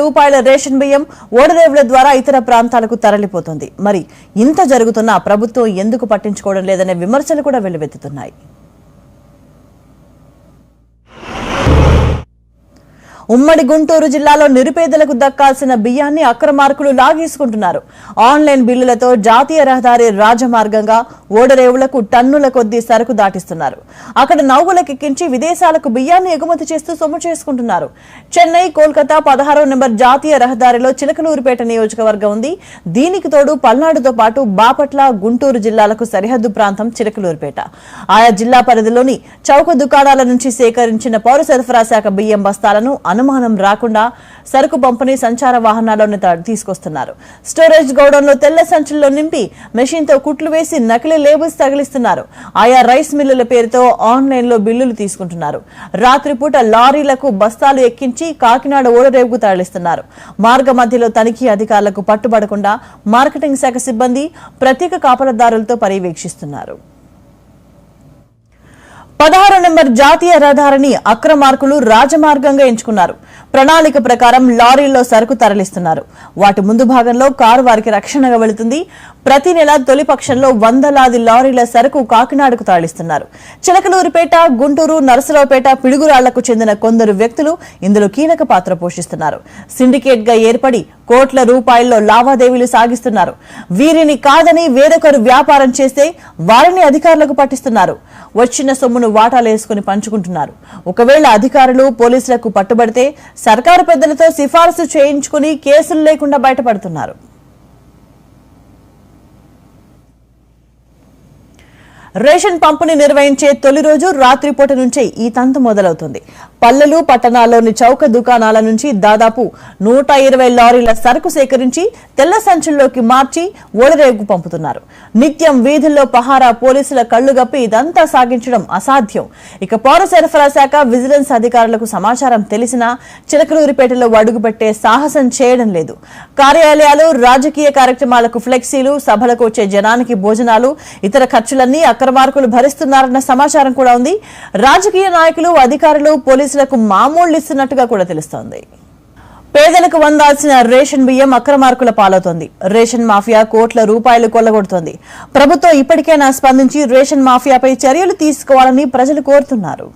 రూపాయల రేషన్ బియ్యం ఓడరేవుల ద్వారా ఇతర ప్రాంతాలకు తరలిపోతుంది. మరి ఇంత జరుగుతున్నా ప్రభుత్వం ఎందుకు పట్టించుకోవడం లేదనే విమర్శలు కూడా వెల్లువెత్తుతున్నాయి. ఉమ్మడి గుంటూరు జిల్లాలో నిరుపేదలకు దక్కాల్సిన బియ్యాన్ని అక్రమార్కులు లాగేసుకుంటున్నారు. ఆన్లైన్ బిల్లులతో జాతీయ రహదారి రాజమార్గంగా ఓడరేవులకు టన్నుల కొద్దీ సరుకు దాటిస్తున్నారు. అక్కడ నౌగులకెక్కించి విదేశాలకు బియ్యాన్ని ఎగుమతి చేస్తూ సొమ్ము చేసుకుంటున్నారు. చెన్నై కోల్కతా పదహారో నెంబర్ జాతీయ రహదారిలో చిలకలూరుపేట నియోజకవర్గం ఉంది. దీనికి తోడు పల్నాడుతో పాటు బాపట్ల గుంటూరు జిల్లాలకు సరిహద్దు ప్రాంతం చిలకలూరుపేట. ఆయా జిల్లా పరిధిలోని చౌక దుకాణాల నుంచి సేకరించిన పౌర సరఫరా శాఖ బియ్యం బస్తాలను అనుమానం రాకుండా సరుకు పంపిణీ సంచార వాహనాల్లోని తీసుకొస్తున్నారు. స్టోరేజ్ గౌడంలో తెల్ల సంచుల్లో నింపి మెషిన్తో కుట్లు వేసి నకిలీ లేబుల్స్ తగిలిస్తున్నారు. ఆయా రైస్ మిల్లుల పేరుతో ఆన్లైన్లో బిల్లులు తీసుకుంటున్నారు. రాత్రిపూట లారీలకు బస్తాలు ఎక్కించి కాకినాడ ఓడరేవుకు తరలిస్తున్నారు. మార్గ మధ్యలో తనిఖీ అధికారులకు పట్టుబడకుండా మార్కెటింగ్ శాఖ సిబ్బంది ప్రత్యేక కాపలదారులతో పర్యవేక్షిస్తున్నారు. పదహారు నెంబర్ జాతీయ రహదారిని అక్రమార్కులు రాజమార్గంగా ఎంచుకున్నారు. ప్రణాళిక ప్రకారం లారీల్లో సరుకు తరలిస్తున్నారు. వాటి ముందు భాగంలో కారు వారికి రక్షణగా వెళుతుంది. ప్రతి నెల తొలి పక్షంలో వందలాది లారీల సరుకు కాకినాడకు తరలిస్తున్నారు. చిలకలూరుపేట గుంటూరు నరసరావుపేట పిడుగురాళ్ళకు చెందిన కొందరు వ్యక్తులు ఇందులో కీలక పాత్ర పోషిస్తున్నారు. సిండికేట్గా ఏర్పడి కోట్ల రూపాయల్లో లావాదేవీలు సాగిస్తున్నారు. వీరిని కాదని వేరొకరు వ్యాపారం చేస్తే వారిని అధికారులకు పట్టిస్తున్నారు. వచ్చిన సొమ్మును వాటాలేసుకుని పంచుకుంటున్నారు. ఒకవేళ అధికారులు పోలీసులకు పట్టుబడితే సర్కారు పెద్దలతో సిఫార్సు చేయించుకుని కేసులు లేకుండా బయటపడుతున్నారు. రేషన్ పంపిణీ నిర్వహించే తొలి రోజు రాత్రిపూట నుంచే ఈ తంతు మొదలవుతుంది. పల్లెలు పట్టణాల్లోని చౌక దుకాణాల నుంచి దాదాపు నూట ఇరవై లారీల సరుకు సేకరించి తెల్ల సంచుల్లోకి మార్చి ఓడరేవుకు పంపుతున్నారు. నిత్యం వీధుల్లో పహారా పోలీసుల కళ్ళు గప్పి ఇదంతా సాగించడం అసాధ్యం. ఇక పౌర సరఫరా శాఖ విజిలెన్స్ అధికారులకు సమాచారం తెలిసినా చిలకలూరిపేటలో అడుగుపెట్టే సాహసం చేయడం లేదు. కార్యాలయాలు రాజకీయ కార్యక్రమాలకు ఫ్లెక్సీలు సభలకు వచ్చే జనానికి భోజనాలు ఇతర ఖర్చులన్నీ అక్రమార్కులు భరిస్తున్నారన్న సమాచారం కూడా ఉంది. రాజకీయ నాయకులు అధికారులు పోలీసులకు మామూళ్ళు ఇస్తున్నట్టుగా కూడా తెలుస్తోంది. పేదలకు వందాల్సిన రేషన్ బియ్యం అక్రమార్కుల పాలవుతోంది. రేషన్ మాఫియా కోట్ల రూపాయలు కొల్లగొడుతోంది. ప్రభుత్వం ఇప్పటికైనా స్పందించి రేషన్ మాఫియాపై చర్యలు తీసుకోవాలని ప్రజలు కోరుతున్నారు.